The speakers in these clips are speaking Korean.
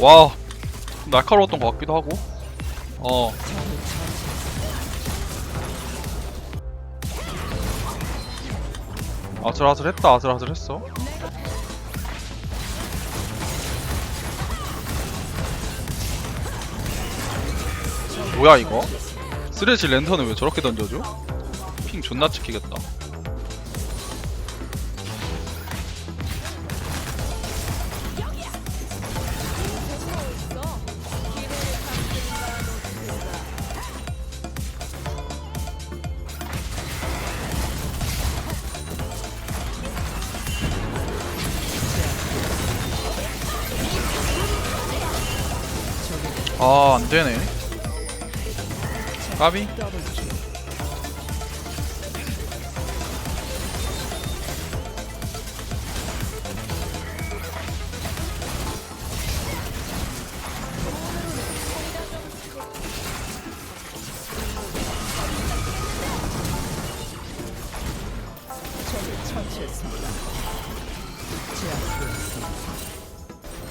와 날카로웠던 것 같기도 하고. 어. 아슬아슬했다 아슬아슬했어. 뭐야 이거? 쓰레지 랜턴을 왜 저렇게 던져줘? 핑 존나 찍히겠다 아 안되네. 까비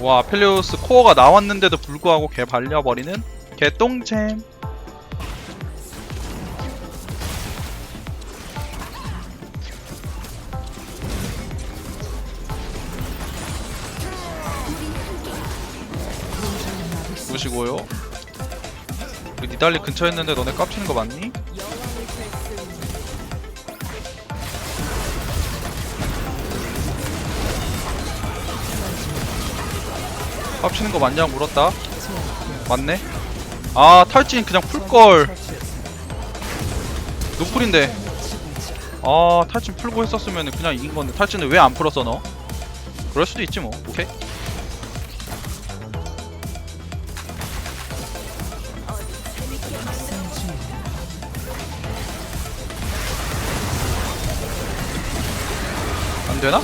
와 펠리오스 코어가 나왔는데도 불구하고 개 발려버리는 개똥챔 보시고요 우리 니달리 근처에 있는데 너네 깝치는 거 맞니? 깝치는 거 맞냐고 물었다. 맞네. 아 탈진 그냥 풀걸. 노플인데. 아 탈진 풀고 했었으면 그냥 이긴 건데. 탈진을 왜 안 풀었어 너? 그럴 수도 있지 뭐. 오케이. 안 되나?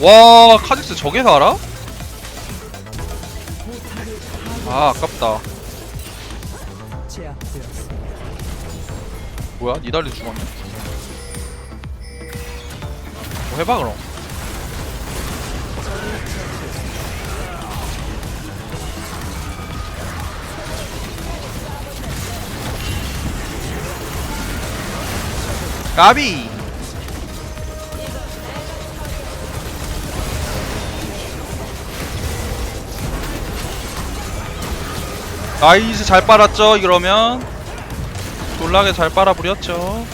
와 카직스 저게 살아? 아 아깝다. 뭐야? 니달리 죽었네. 뭐 해봐 그럼. 까비 나이스 잘 빨았죠 이러면? 놀라게 잘 빨아부렸죠.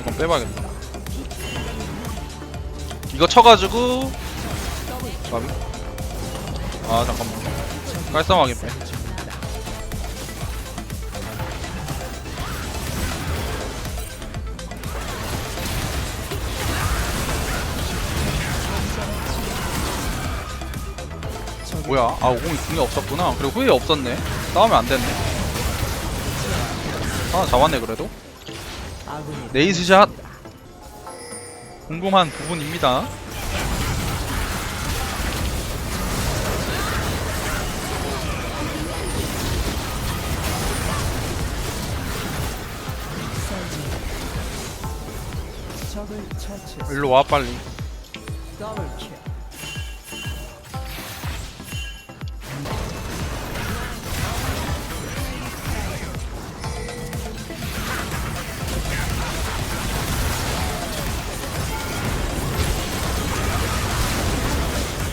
이건 빼봐야겠다. 이거 쳐가지고. 아 잠깐만. 깔쌈하게 빼 뭐야? 아 오공이 궁이 없었구나. 그리고 후회 없었네. 싸우면 안 됐네. 아 잡았네 그래도. 네이스샷. 궁금한 부분입니다. 일로 와 빨리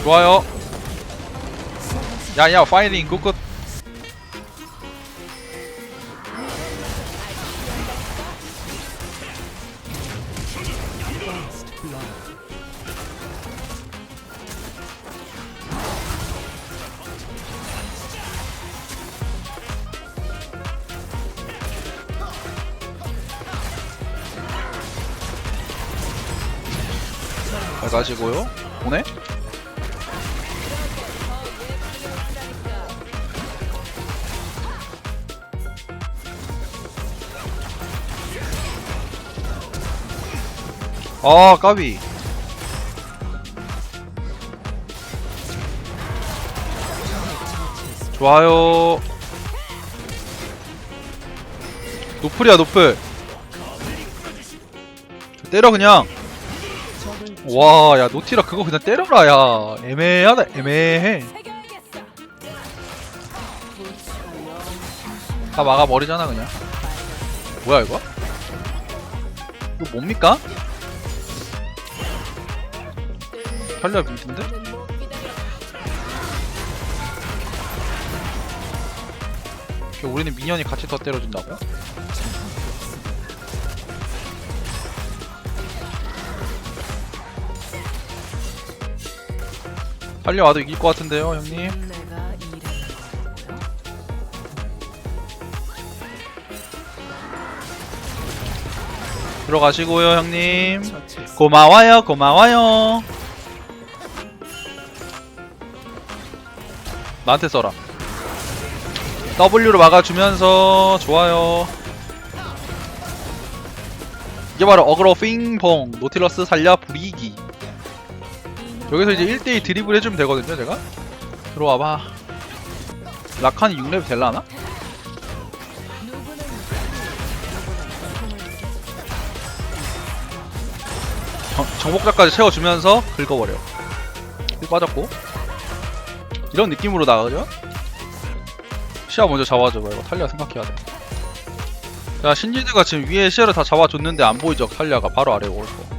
좋아요. 야야 파이팅. 굿굿. 잘 가시고요. 오네 아 까비 좋아요 노플이야 노플 때려 그냥 와, 야, 노티라 그거 그냥 때려라, 야. 애매하다, 애매해. 다 막아버리잖아, 그냥. 뭐야, 이거? 이거 뭡니까? 빌드인데? 오케이, 우리는 미니언이 같이 더 때려준다고? 달려와도 이길 것 같은데요, 형님? 들어가시고요, 형님. 고마워요, 고마워요. 나한테 써라. W로 막아주면서 좋아요. 이게 바로 어그로 핑퐁 노틸러스 살려 부리기. 여기서 이제 1대2 드리블 해주면 되거든요, 제가. 들어와봐. 라칸이 6렙 될라나? 정, 정복자까지 채워주면서 긁어버려. 힐 빠졌고. 이런 느낌으로 나가죠? 시야 먼저 잡아줘봐. 이거 탈리아 생각해야 돼. 자, 신지드가 지금 위에 시야를 다 잡아줬는데 안 보이죠? 탈리아가 바로 아래에 올 거.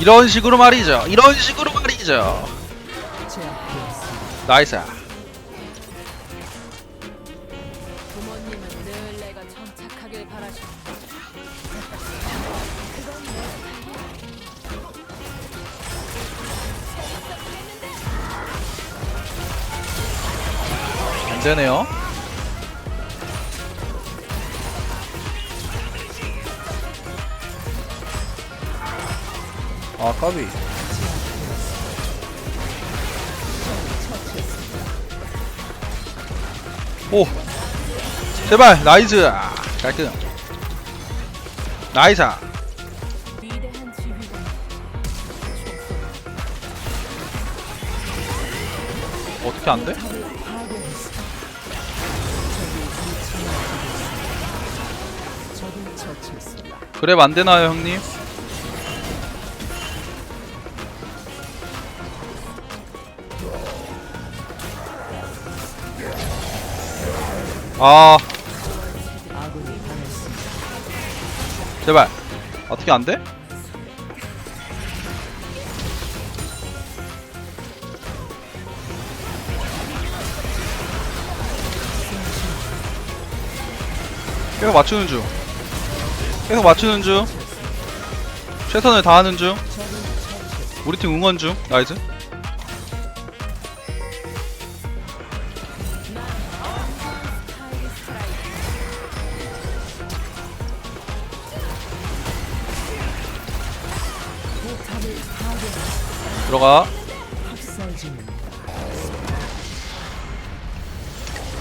이런 식으로 말이죠. 이런 식으로 말이죠. 나이스. 안 되네요. 아, 까비. 오! 제발! 나이스! 깔끔. 나이스! 위대한 지휘관. 어떻게 안 돼? 그래, 안 되나요, 형님? 아. 제발. 어떻게 안 돼? 계속 맞추는 중. 계속 맞추는 중. 최선을 다하는 중. 우리 팀 응원 중. 나이스. 들어가.